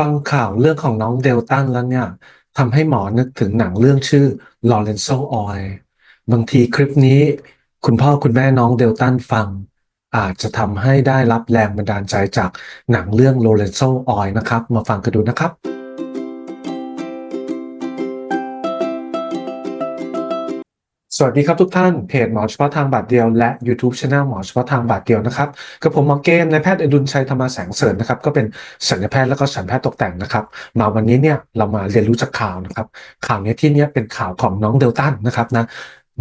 ฟังข่าวเรื่องของน้องเดลตันแล้วเนี่ยทำให้หมอนึกถึงหนังเรื่องชื่อ Lorenzo Oil บางทีคลิปนี้ คุณพ่อคุณแม่น้องเดลตันฟัง อาจจะทำให้ได้รับแรงบันดาลใจจากหนังเรื่อง Lorenzo Oil นะครับ มาฟังกันดูนะครับ สวัสดีครับทุกท่านเพจหมอเฉพาะทางบาทเดียวและ YouTube c h anel หมอเฉพาะทางบาทเดียวนะครับกับผมหมอเกมนายแพทย์อดุลชัยธรรมแสงเสริญนะครับก็เป็นศัลยแพทย์แล้วก็สัญแพทย์ตกแต่งนะครับ มาวันนี้เนี่ยเรามาเรียนรู้จากข่าวนะครับ ข่าวนี้ที่เนี้ยเป็นข่าวของน้องเดลตันนะครับนะ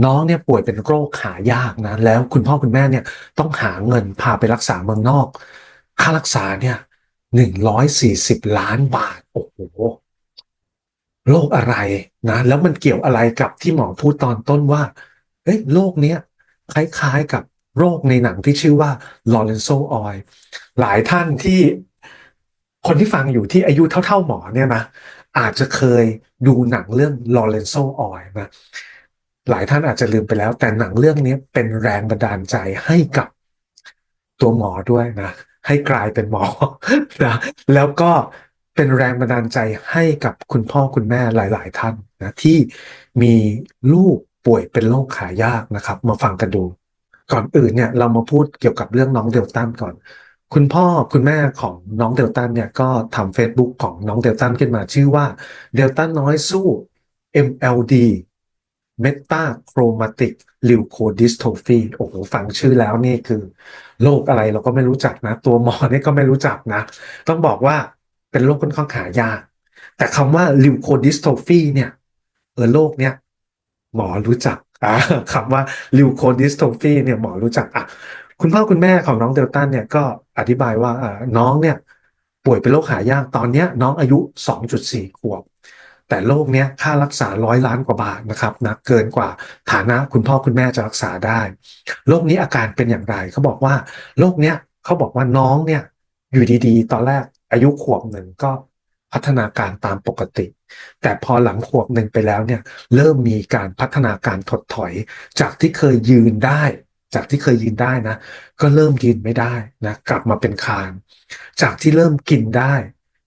น้องเนี่ยป่วยเป็นโรคหายากนะแล้วคุณพ่อคุณแม่เนี่ยต้องหาเงินพาไปรักษาเมืองนอก ค่ารักษาเนี่ยหนึ่งร้อยสี่สิบล้านบาทโอ้โห โรคอะไรนะ แล้วมันเกี่ยวอะไรกับที่หมอพูดตอนต้นว่าเอ้ยโรคเนี้ยคล้ายๆกับโรคในหนังที่ชื่อว่าลอเรนโซออยหลายท่านที่คนที่ฟังอยู่ที่อายุเท่า ๆ หมอเนี่ยนะอาจจะเคยดูหนังเรื่องลอเรนโซออยนะหลายท่านอาจจะลืมไปแล้ว แต่หนังเรื่องนี้เป็นแรงบันดาลใจให้กับตัวหมอด้วยนะ ให้กลายเป็นหมอนะแล้วก็ เป็นแรงบันดาลใจให้กับคุณพ่อคุณแม่หลาย ๆ ท่านนะที่มีลูกป่วยเป็นโรคขายากนะครับ มาฟังกันดู ก่อนอื่นเนี่ยเรามาพูดเกี่ยวกับเรื่องน้องเดลตันก่อน คุณพ่อคุณแม่ของน้องเดลตันเนี่ยก็ทำ Facebook ของน้องเดลตันขึ้นมาชื่อว่าเดลตันน้อยสู้ MLD เมตาโครมาติกลิวโคดิสโทฟีโอ้โหฟังชื่อแล้วนี่คือ โรคอะไรเราก็ไม่รู้จักนะ ตัวหมอนี่ก็ไม่รู้จักนะ ต้องบอกว่า เป็นโรคค่อนข้างหายาก แต่คำว่าลิวโคดิสโทฟีเนี่ยเออโรคเนี้ยหมอรู้จักอ่าคำว่าลิวโคดิสโทฟีเนี่ยหมอรู้จักอะคุณพ่อคุณแม่ของน้องเดลตันเนี่ยก็อธิบายว่าน้องเนี่ยป่วยเป็นโรคหายากตอนนี้น้องอายุ 2.4 ขวบ แต่โรคเนี้ยค่ารักษาร้อยล้านกว่าบาทนะครับนะเกินกว่าฐานะคุณพ่อคุณแม่จะรักษาได้โรคนี้อาการเป็นอย่างไรเขาบอกว่าโรคเนี้ยเขาบอกว่าน้องเนี่ยอยู่ดีๆ ตอนแรก อายุขวบหนึ่งก็พัฒนาการตามปกติ แต่พอหลังขวบหนึ่งไปแล้วเนี่ย เริ่มมีการพัฒนาการถดถอย จากที่เคยยืนได้ จากที่เคยยืนได้นะ ก็เริ่มยืนไม่ได้นะกลับมาเป็นคาน จากที่เริ่มกินได้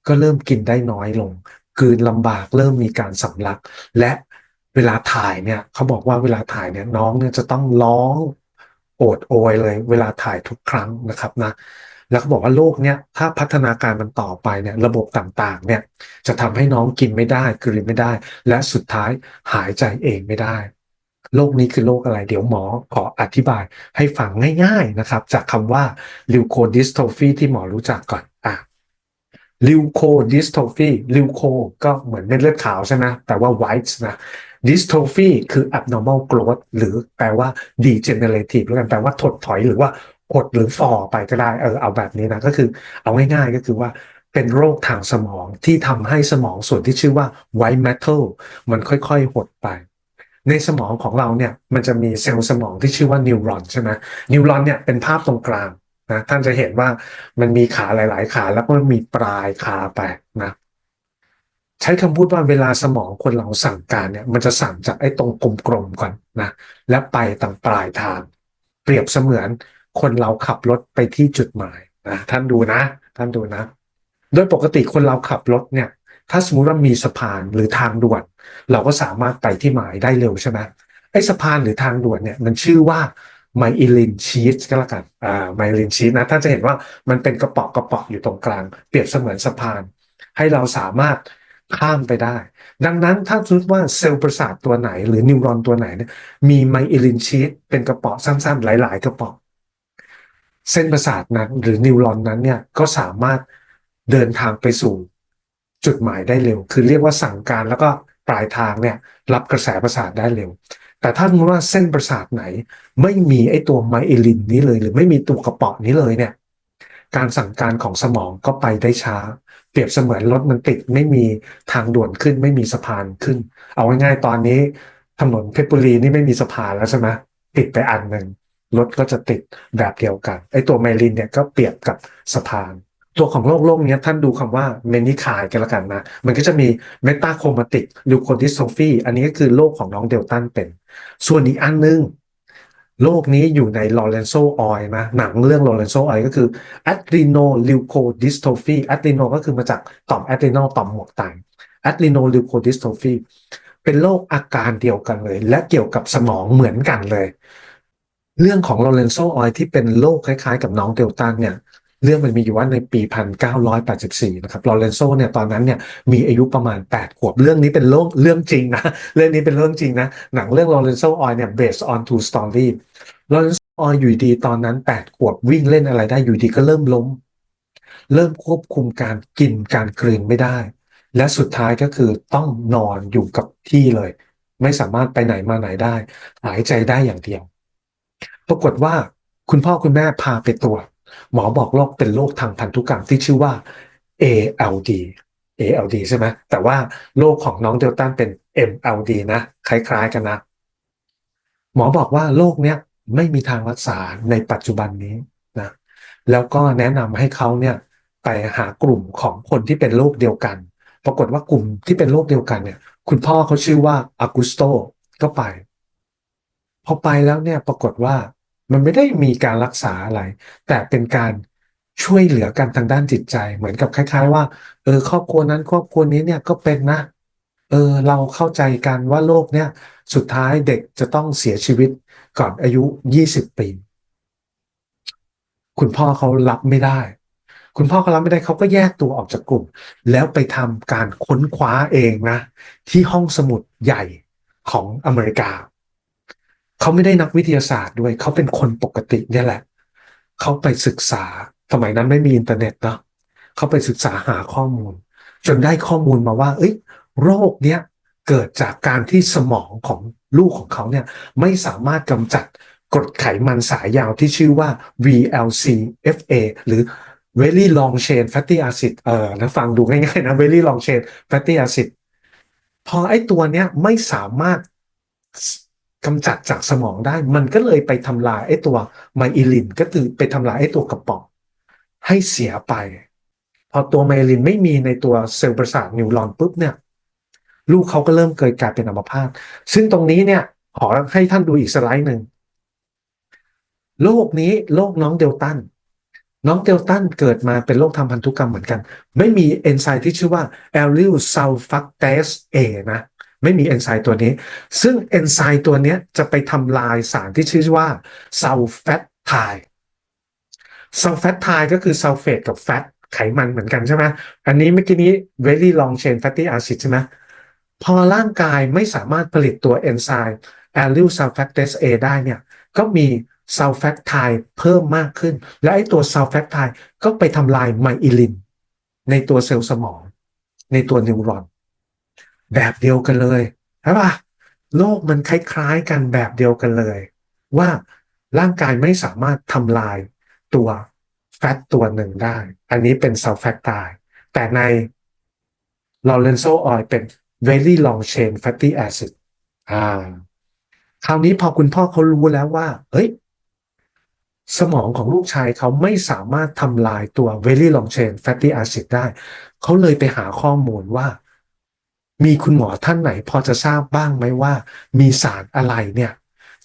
ก็เริ่มกินได้น้อยลงกืนลำบากเริ่มมีการสำลัก และเวลาถ่ายเนี่ยเขาบอกว่าเวลาถ่ายเนี่ยน้องเนี่ยจะต้องร้องโอดโอยเลย เวลาถ่ายทุกครั้งนะครับนะ แล้วเขาบอกว่าโรคเนี้ยถ้าพัฒนาการมันต่อไปเนี่ยระบบต่างๆเนี่ยจะทำให้น้องกินไม่ได้กลืนไม่ได้ และสุดท้ายหายใจเองไม่ได้โรคนี้คือโรคอะไร เดี๋ยวหมอขออธิบายให้ฟังง่ายๆนะครับ จากคำว่าลิวโคดิสโทฟีที่หมอรู้จักก่อนอะลิวโคดิสโทฟีลิวโคก็เหมือนเม็ดเลือดขาวใช่ไหมแต่ว่า white นะดิสโทฟีคือ abnormal growth หรือแปลว่า degenerative แล้วกันแปลว่าถดถอยหรือว่า หดหรือฟอไปก็ได้เออเอาแบบนี้นะก็คือเอาง่ายๆก็คือว่าเป็นโรคทางสมองที่ทำให้สมองส่วนที่ชื่อว่า white matter มันค่อยๆ หดไป ในสมองของเราเนี่ยมันจะมีเซลล์สมองที่ชื่อว่านิวรอนใช่ไหมนิวรอนเนี่ยเป็นภาพตรงกลางนะท่านจะเห็นว่ามันมีขาหลาย ๆ ขาแล้วก็มีปลายขาไปนะใช้คำพูดว่าเวลาสมองคนเราสั่งการเนี่ยมันจะสั่งจากไอ้ตรงกลมๆก่อนนะและไปต่างปลายทาง เปรียบเสมือน คนเราขับรถไปที่จุดหมายนะท่านดูนะ ท่านดูนะ โดยปกติคนเราขับรถเนี่ย ถ้าสมมติว่ามีสะพานหรือทางด่วน เราก็สามารถไปที่หมายได้เร็วใช่ไหมไอ้สะพานหรือทางด่วนเนี่ยมันชื่อว่าไมอิลินชีสก็แล้วกันอ่าไมอิลินชีสนะท่านจะเห็นว่ามันเป็นกระป๋อกระป๋ออยู่ตรงกลาง เปรียบเสมือนสะพาน ให้เราสามารถข้ามไปได้ ดังนั้นถ้าสมมติว่าเซลล์ประสาทตัวไหน หรือนิวรอนตัวไหนเนี่ยมีไมอิลินชีสเป็นกระป๋อสั้นๆ หลาย ๆ กระป๋อ เส้นประสาทนั้น หรือนิวรอนนั้นเนี่ยก็สามารถเดินทางไปสู่จุดหมายได้เร็ว คือเรียกว่าสั่งการแล้วก็ปลายทางเนี่ยรับกระแสประสาทได้เร็ว แต่ถ้าสมมติว่าเส้นประสาทไหน ไม่มีไอตัวไมเอลินนี้เลย หรือไม่มีตัวกระป๋อนี้เลยเนี่ยการสั่งการของสมองก็ไปได้ช้า เปรียบเสมือนรถมันติดไม่มีทางด่วนขึ้น ไม่มีสะพานขึ้น เอาง่ายๆตอนนี้ถนนเพชรบุรีนี่ไม่มีสะพานแล้วใช่ไหมติดไปอันหนึ่ง รถก็จะติดแบบเดียวกัน ไอ้ตัวไมลินเนี่ยก็เปรียบกับสะพาน ตัวของโรคโรคนี้ท่านดูคำว่าเมนิคายกันละกันนะ มันก็จะมีเมตาโครมาติกลิวโคดิสโซฟีอันนี้ก็คือโรคของน้องเดลตันเป็น ส่วนอีกอันนึงโรคนี้อยู่ในลอเรนโซออยนะหนังเรื่องลอเรนโซออยก็คือ adrenoleukodystrophy adrenal ก็คือมาจากต่อม adrenal ต่อมหมวกไต adrenoleukodystrophy เป็นโรคอาการเดียวกันเลย และเกี่ยวกับสมองเหมือนกันเลย เรื่องของลอเรนโซออยที่เป็นโรคคล้ายๆ กับน้องเดลตันเนี่ยเรื่องมันมีอยู่ว่าในปี 1984 นะครับลอเรนโซเนี่ยตอนนั้นเนี่ยมีอายุประมาณ 8 ขวบ เรื่องนี้เป็นเรื่องเรื่องจริงนะ เรื่องนี้เป็นเรื่องจริงนะ หนังเรื่องลอเรนโซออยเนี่ย based on true story ลอเรนโซออยอยู่ดีตอนนั้น 8 ขวบวิ่งเล่นอะไรได้อยู่ดีก็เริ่มล้ม เริ่มควบคุมการกินการกลืนไม่ได้ และสุดท้ายก็คือต้องนอนอยู่กับที่เลย ไม่สามารถไปไหนมาไหนได้ หายใจได้อย่างเดียว ปรากฏว่าคุณพ่อคุณแม่พาไปตรวจหมอบอกโรคเป็นโรคทางพันธุกรรมที่ชื่อว่า ALD ALD ใช่ไหมแต่ว่าโรคของน้องเดลตันเป็น MLD นะ คล้ายๆกันนะ หมอบอกว่าโรคเนี้ยไม่มีทางรักษาในปัจจุบันนี้นะ แล้วก็แนะนำให้เขาเนี่ยไปหากลุ่มของคนที่เป็นโรคเดียวกัน ปรากฏว่ากลุ่มที่เป็นโรคเดียวกันเนี่ย คุณพ่อเขาชื่อว่าอากุสโตก็ไป พอไปแล้วเนี่ยปรากฏว่ามันไม่ได้มีการรักษาอะไร แต่เป็นการช่วยเหลือกันทางด้านจิตใจ เหมือนกับคล้าย ๆ ว่า เออ ครอบครัวนั้นครอบครัวนี้เนี่ยก็เป็นนะ เออ เราเข้าใจกันว่าโลกเนี่ย สุดท้ายเด็กจะต้องเสียชีวิตก่อนอายุ20ปี คุณพ่อเขารับไม่ได้ คุณพ่อเขารับไม่ได้เขาก็แยกตัวออกจากกลุ่ม แล้วไปทำการค้นคว้าเองนะ ที่ห้องสมุดใหญ่ของอเมริกา เขาไม่ได้นักวิทยาศาสตร์ด้วย เขาเป็นคนปกติเนี่ยแหละ เขาไปศึกษาสมัยนั้นไม่มีอินเทอร์เน็ตเนาะเขาไปศึกษาหาข้อมูล จนได้ข้อมูลมาว่า เอ้ย โรคเนี้ยเกิดจากการที่สมองของลูกของเขาเนี่ยไม่สามารถกำจัดกรดไขมันสายยาวที่ชื่อว่า VLCFA หรือ Very Long Chain Fatty Acid เออนะฟังดูง่ายๆนะ Very Long Chain Fatty Acid พอไอ้ตัวเนี้ยไม่สามารถ กำจัดจากสมองได้ มันก็เลยไปทำลายไอ้ตัวไมอิลิน ก็คือไปทำลายไอ้ตัวกระป๋องให้เสียไป พอตัวไมลินไม่มีในตัวเซลล์ประสาทนิวรอนปุ๊บเนี่ย ลูกเขาก็เริ่มเกิดกลายเป็นอัมพาตซึ่งตรงนี้เนี่ย ขอให้ท่านดูอีกสไลด์หนึ่งโรคนี้โรคน้องเดลตัน น้องเดลตันเกิดมาเป็นโรคทางพันธุกรรมเหมือนกัน ไม่มีเอนไซม์ที่ชื่อว่า a l l y l sulfatase A นะ ไม่มีเอนไซม์ตัวนี้ ซึ่งเอนไซม์ตัวนี้จะไปทำลายสารที่ชื่อว่า sulfatide sulfatide ก็คือซัลเฟตกับแฟตไขมันเหมือนกันใช่ไหมอันนี้เมื่อกี้นี้ very long chain fatty acid ใช่ไหมพอร่างกายไม่สามารถผลิตตัวเอนไซม์ allyl sulfatase A ได้เนี่ย ก็มีซัลแฟตไทเพิ่มมากขึ้น และไอตัวซัลแฟตไทก็ไปทำลายไมอิลินในตัวเซลล์สมอง ในตัวนิวรอน แบบเดียวกันเลยใช่ปะโลกมันคล้ายๆกันแบบเดียวกันเลย ว่าร่างกายไม่สามารถทำลายตัวแฟตตัวหนึ่งได้ อันนี้เป็นเซลแฟตไทแต่ในลอเรนโซออยเป็น very long chain fatty acid อ่า คราวนี้พอคุณพ่อเขารู้แล้วว่า เฮ้ย สมองของลูกชายเขาไม่สามารถทำลายตัว very long chain fatty acid ได้ เขาเลยไปหาข้อมูลว่า มีคุณหมอท่านไหนพอจะทราบบ้างไหมว่า มีสารอะไรเนี่ย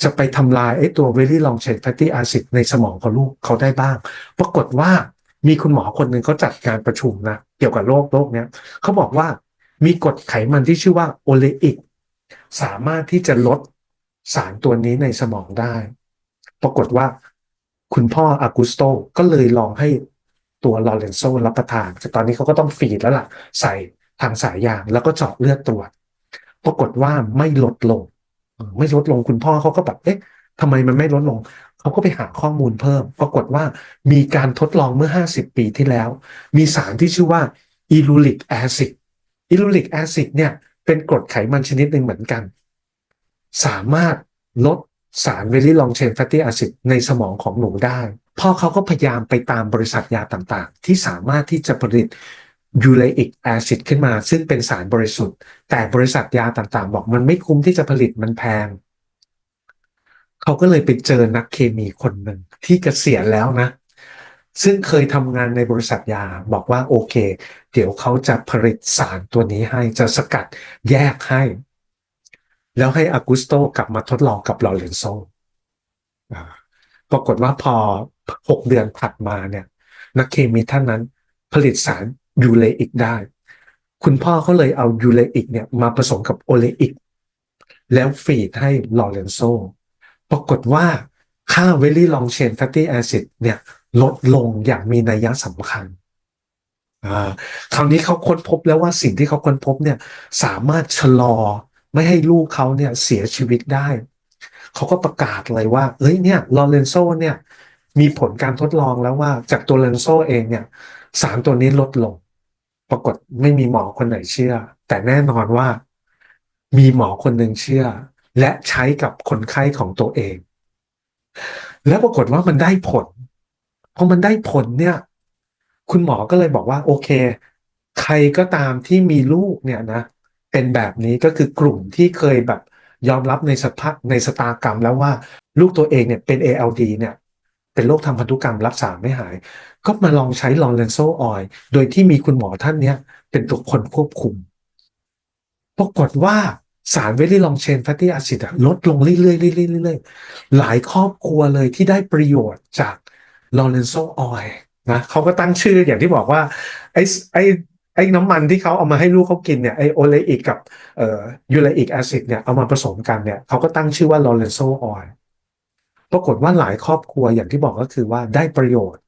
จะไปทำลายไอ้ตัว very long chain fatty acid ในสมองของลูกเขาได้บ้าง ปรากฏว่ามีคุณหมอคนหนึ่งเขาจัดการประชุมนะ เกี่ยวกับโรคโรคเนี้ยเขาบอกว่ามีกรดไขมันที่ชื่อว่าโอเลอิกสามารถที่จะลดสารตัวนี้ในสมองได้ ปรากฏว่าคุณพ่ออากุสโตก็เลยลองให้ตัวลอเรนโซรับประทานแต่ตอนนี้เขาก็ต้องฟีดแล้วล่ะ ใส่ ทางสายยาง แล้วก็เจาะเลือดตรวจปรากฏว่าไม่ลดลง ไม่ลดลงคุณพ่อเขาก็แบบเอ๊ะทำไมมันไม่ลดลง เขาก็ไปหาข้อมูลเพิ่ม ปรากฏว่ามีการทดลองเมื่อ 50 ปีที่แล้ว มีสารที่ชื่อว่าอิลูลิกแอซิดอิลูลิกแอซิดเนี่ยเป็นกรดไขมันชนิดหนึ่งเหมือนกัน สามารถลดสาร very long chain fatty acid ในสมองของหนูได้พ่อเขาก็พยายามไปตามบริษัทยาต่างๆ ที่สามารถที่จะผลิต ยูเรอิกแอซิดขึ้นมา ซึ่งเป็นสารบริสุทธิ์ แต่บริษัทยาต่างๆ บอกมันไม่คุ้มที่จะผลิตมันแพง เขาก็เลยไปเจอนักเคมีคนหนึ่งที่เกษียณแล้วนะ ซึ่งเคยทำงานในบริษัทยาบอกว่าโอเค เดี๋ยวเขาจะผลิตสารตัวนี้ให้จะสกัดแยกให้ แล้วให้อากุสโตกลับมาทดลองกับลอเรนโซปรากฏว่าพอหกเดือนถัดมาเนี่ย นักเคมีท่านนั้นผลิตสาร ยูเลอิกได้ คุณพ่อเขาเลยเอายูเลอิกเนี่ยมาผสมกับโอเลอิกแล้วฟีดให้ลอเรนโซปรากฏว่าค่าเวลี่ลองเชนแฟตตี้แอซิดเนี่ยลดลงอย่างมีนัยสำคัญอ่าคราวนี้เขาค้นพบแล้วว่าสิ่งที่เขาค้นพบเนี่ยสามารถชะลอไม่ให้ลูกเขาเนี่ยเสียชีวิตได้ เขาก็ประกาศเลยว่า เอ้ยเนี่ยลอเรนโซเนี่ยมีผลการทดลองแล้วว่าจากตัวลอเรนโซเองเนี่ยสารตัวนี้ลดลง ปรากฏไม่มีหมอคนไหนเชื่อ แต่แน่นอนว่า มีหมอคนหนึ่งเชื่อ และใช้กับคนไข้ของตัวเอง แล้วปรากฏว่ามันได้ผลพอมันได้ผลเนี่ย คุณหมอก็เลยบอกว่า โอเค ใครก็ตามที่มีลูกเนี่ยนะ เป็นแบบนี้ก็คือกลุ่มที่เคยแบบยอมรับในสภาพในสตากรรมแล้วว่าลูกตัวเองเนี่ยเป็น ALD เนี่ย เป็นโรคทางพันธุกรรมรักษาไม่หาย ก็มาลองใช้ลอเรนโซออยโดยที่มีคุณหมอท่านเนี้ยเป็นตัวคนควบคุม ปรากฏว่าสารเวลีลองเชนแฟตตี้แอซิดลดลงเรื่อยๆเรื่อยๆเรื่อยๆหลายครอบครัวเลยที่ได้ประโยชน์จากลอเรนโซออยนะเขาก็ตั้งชื่ออย่างที่บอกว่า ไอ้ไอ้ไอ้น้ำมันที่เขาเอามาให้ลูกเขากินเนี่ยไอโอเลอิกกับเอ่อยูเลอิกแอซิดเนี่ยเอามาผสมกันเนี่ยเขาก็ตั้งชื่อว่าลอเรนโซออย ปรากฏว่าหลายครอบครัวอย่างที่บอกก็คือว่าได้ประโยชน์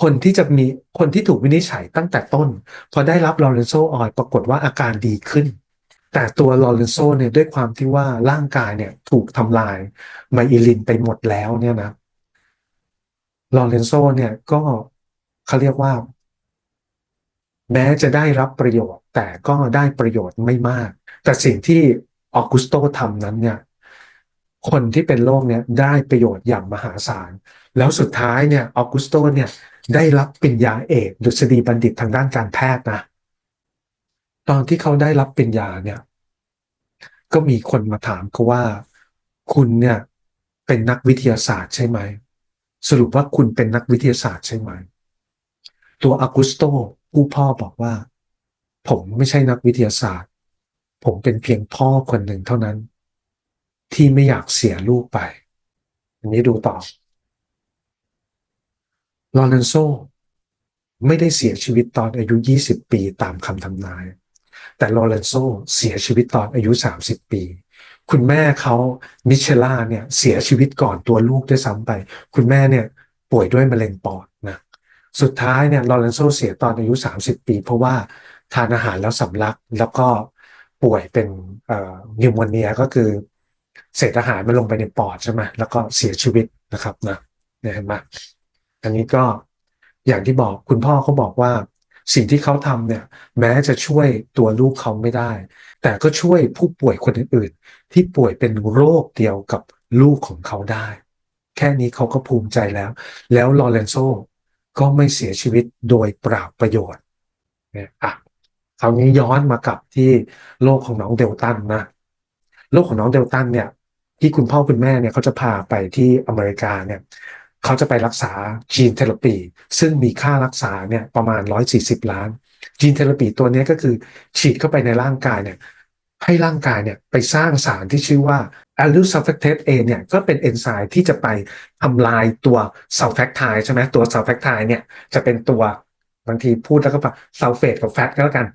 คนที่จะมีคนที่ถูกวินิจฉัยตั้งแต่ต้น พอได้รับลอเรนโซออยปรากฏว่าอาการดีขึ้น แต่ตัวลอเรนโซเนี่ยด้วยความที่ว่าร่างกายเนี่ยถูกทำลายไมอิลินไปหมดแล้วเนี่ยนะลอเรนโซเนี่ยก็เขาเรียกว่า แม้จะได้รับประโยชน์ แต่ก็ได้ประโยชน์ไม่มาก แต่สิ่งที่ออกุสโตทำนั้นเนี่ย คนที่เป็นโรคเนี่ยได้ประโยชน์อย่างมหาศาล แล้วสุดท้ายเนี่ยออกุสโตเนี่ยได้รับปริญญาเอกดุษฎีบัณฑิตทางด้านการแพทย์นะ ตอนที่เขาได้รับปริญญาเนี่ย ก็มีคนมาถามเขาว่า คุณเนี่ยเป็นนักวิทยาศาสตร์ใช่ไหม สรุปว่าคุณเป็นนักวิทยาศาสตร์ใช่ไหม ตัวอากุสโตผู้พ่อบอกว่า ผมไม่ใช่นักวิทยาศาสตร์ ผมเป็นเพียงพ่อคนหนึ่งเท่านั้น ที่ไม่อยากเสียลูกไป อันนี้ดูต่อลอเรนโซไม่ได้เสียชีวิตตอนอายุ 20 ปีตามคำทำนาย แต่ลอเรนโซเสียชีวิตตอนอายุ 30 ปี คุณแม่เขามิเชล่าเนี่ยเสียชีวิตก่อนตัวลูกด้วยซ้ำไป คุณแม่เนี่ยป่วยด้วยมะเร็งปอดนะสุดท้ายเนี่ยลอเรนโซเสียตอนอายุ 30 ปี เพราะว่าทานอาหารแล้วสำลักแล้วก็ป่วยเป็นเอ่อนิวโมเนียก็คือ เศษอาหารมันลงไปในปอดใช่ไหมแล้วก็เสียชีวิตนะครับนะเนี่ยเห็นไหมอันนี้ก็อย่างที่บอกคุณพ่อเขาบอกว่า สิ่งที่เขาทำเนี่ย แม้จะช่วยตัวลูกเขาไม่ได้ แต่ก็ช่วยผู้ป่วยคนอื่นๆที่ป่วยเป็นโรคเดียวกับลูกของเขาได้ แค่นี้เขาก็ภูมิใจแล้ว แล้วลอเรนโซก็ไม่เสียชีวิตโดยเปล่าประโยชน์เนี่ยอะคราวนี้ย้อนมากับที่โลกของน้องเดลตันนะโรคของน้องเดลตันเนี่ย ที่คุณพ่อคุณแม่เนี่ยเขาจะพาไปที่อเมริกาเนี่ยเขาจะไปรักษาจีนเทเลปีซึ่งมีค่ารักษาเนี่ยประมาณ 140 ล้าน จีนเทเลปีตัวนี้ก็คือฉีดเข้าไปในร่างกายเนี่ยให้ร่างกายเนี่ยไปสร้างสารที่ชื่อว่า a l l u s u l f a c t a s e A เนี่ยก็เป็นเอนไซม์ที่จะไปทำลายตัวซัลแฟกไทใช่ไหมตัวซัลแฟกไทเนี่ยจะเป็นตัวบางทีพูดแล้วก็ปะซัลเฟตกับแฟตก็แล้วกัน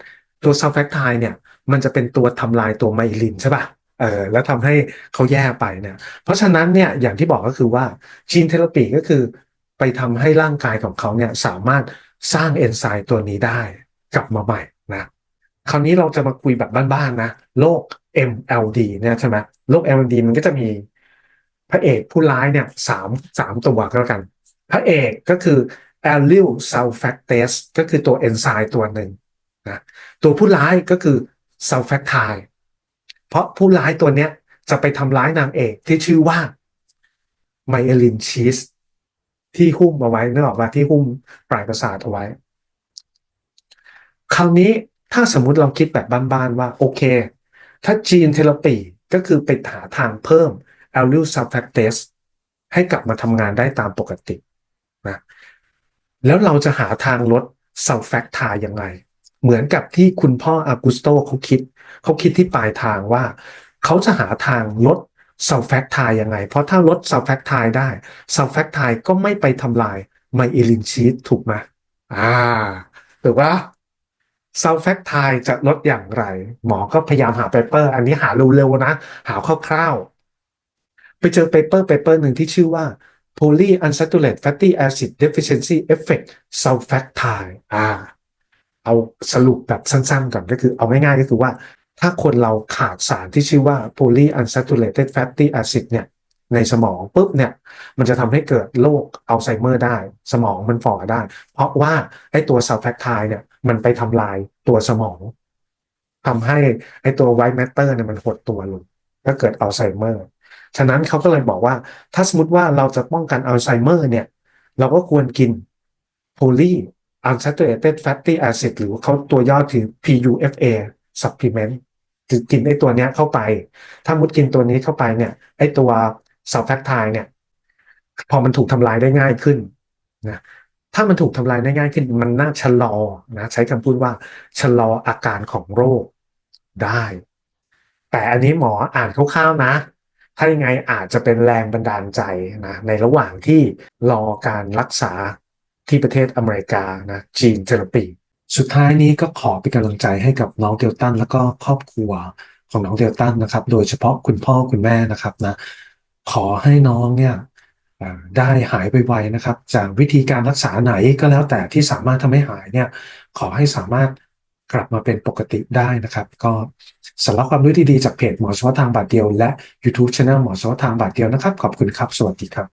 ตัวซัลแฟกไทเนี่ยมันจะเป็นตัวทำลายตัวไมลินใช่ปะ เออแล้วทำให้เขาแย่ไปเนี่ยเพราะฉะนั้นเนี่ยอย่างที่บอกก็คือว่าจีนเทเลปีก็คือไปทำให้ร่างกายของเขาเนี่ยสามารถสร้างเอนไซม์ตัวนี้ได้กลับมาใหม่นะคราวนี้เราจะมาคุยแบบบ้านๆนะโรค MLD เนี่ยใช่ไหมโรค MLD มันก็จะมีพระเอกผู้ร้ายเนี่ยสามสามตัวก็แล้วกัน พระเอกก็คือ allyl sulfactase ก็คือตัวเอนไซม์ตัวหนึ่งนะตัวผู้ร้ายก็คือ sulfactide เพราะผู้ร้ายตัวเนี้ยจะไปทำร้ายนางเอกที่ชื่อว่าไมเอลินชีสที่หุ้มเอาไว้นึกออกว่าที่หุ้มปลายประสาทเอาไว้ คราวนี้ถ้าสมมุติเราคิดแบบบ้านๆว่า โอเค ถ้าจีนเทเลปีก็คือไปหาทางเพิ่ม a l l u s u l f a c t a s e ให้กลับมาทำงานได้ตามปกตินะแล้วเราจะหาทางลด s u l f a c t a ยังไง เหมือนกับที่คุณพ่ออากุสโตเขาคิด เขาคิดที่ปลายทางว่าเขาจะหาทางลดซัลแฟกไทยังไง เพราะถ้าลดซัลแฟกไทได้ซัลแฟกไทก็ไม่ไปทำลายไมอิลินชีตถูกไหมอ่าถูกปะซัลแฟกไทจะลดอย่างไร หมอก็พยายามหาเปเปอร์ อันนี้หาเร็วๆนะ หาคร่าวๆ ไปเจอเปเปอร์เปเปอร์หนึ่งที่ชื่อว่า polyunsaturated fatty acid deficiency effect sulfactide อ่า เอาสรุปแบบสั้นๆก่อนก็คือเอาง่ายๆก็คือว่า ถ้าคนเราขาดสารที่ชื่อว่า polyunsaturated fatty acid เนี่ยในสมองปุ๊บเนี่ยมันจะทำให้เกิดโรคอัลไซเมอร์ได้ สมองมันฝ่อได้ เพราะว่าไอ้ตัวซัลแฟกไทเนี่ยมันไปทำลายตัวสมองทำให้ไอ้ตัวไวท์แมตเตอร์เนี่ยมันหดตัวลงก็เกิดอัลไซเมอร์ฉะนั้นเขาก็เลยบอกว่า ถ้าสมมติว่าเราจะป้องกันอัลไซเมอร์เนี่ยเราก็ควรกิน poly unsaturated fatty acid หรือเขาตัวย่อคือ PUFA supplement คือกินไอ้ตัวเนี้ยเข้าไป ถ้ามุดกินตัวนี้เข้าไปเนี่ย ไอ้ตัว sulfactide เนี่ย พอมันถูกทำลายได้ง่ายขึ้นนะถ้ามันถูกทำลายได้ง่ายขึ้น มันน่าชะลอนะใช้คำพูดว่าชะลออาการของโรคได้ แต่อันนี้หมออ่านคร่าวๆนะ ถ้ายังไงอาจจะเป็นแรงบันดาลใจนะในระหว่างที่รอการรักษาที่ประเทศอเมริกานะจีนเทอราปี สุดท้ายนี้ก็ขอเป็นกำลังใจให้กับน้องเดลตันแล้วก็ครอบครัวของน้องเดลตันนะครับ โดยเฉพาะคุณพ่อคุณแม่นะครับนะขอให้น้องเนี่ยได้หายไปไวนะครับ จากวิธีการรักษาไหนก็แล้วแต่ที่สามารถทำให้หายเนี่ย ขอให้สามารถกลับมาเป็นปกติได้นะครับ ก็สำหรับความรู้ดีๆจากเพจหมอเฉพาะทางบาทเดียว และ YouTube Channel หมอเฉพาะทางบาทเดียวนะครับ ขอบคุณครับ สวัสดีครับ